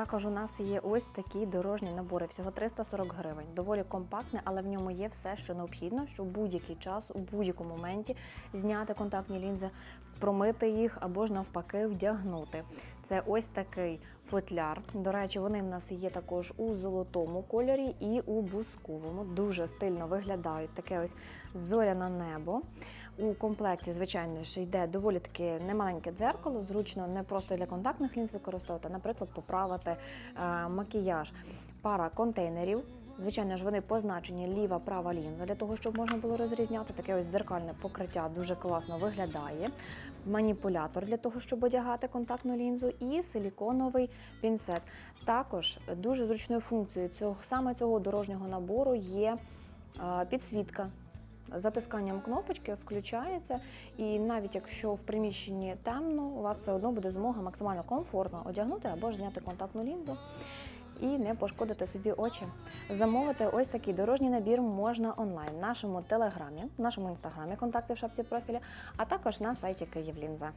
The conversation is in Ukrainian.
Також у нас є ось такі дорожні набори, всього 340 гривень. Доволі компактне, але в ньому є все, що необхідно, щоб будь-який час, у будь-якому моменті зняти контактні лінзи, промити їх або ж навпаки вдягнути. Це ось такий футляр. До речі, вони в нас є також у золотому кольорі і у бусковому. Дуже стильно виглядають. Таке ось зоряне небо. У комплекті, звичайно ж, йде доволі таки немаленьке дзеркало, зручно не просто для контактних лінз використовувати, а, наприклад, поправити е, макіяж. Пара контейнерів. Звичайно ж, вони позначені ліва, права лінза для того, щоб можна було розрізняти. Таке ось дзеркальне покриття дуже класно виглядає. Маніпулятор для того, щоб одягати контактну лінзу, і силіконовий пінцет. Також дуже зручною функцією цього саме цього дорожнього набору є підсвітка. Затисканням кнопочки включається, і навіть якщо в приміщенні темно, у вас все одно буде змога максимально комфортно одягнути або ж зняти контактну лінзу і не пошкодити собі очі. Замовити ось такий дорожній набір можна онлайн в нашому телеграмі, в нашому інстаграмі, контакти в шапці профіля, а також на сайті Київлінза.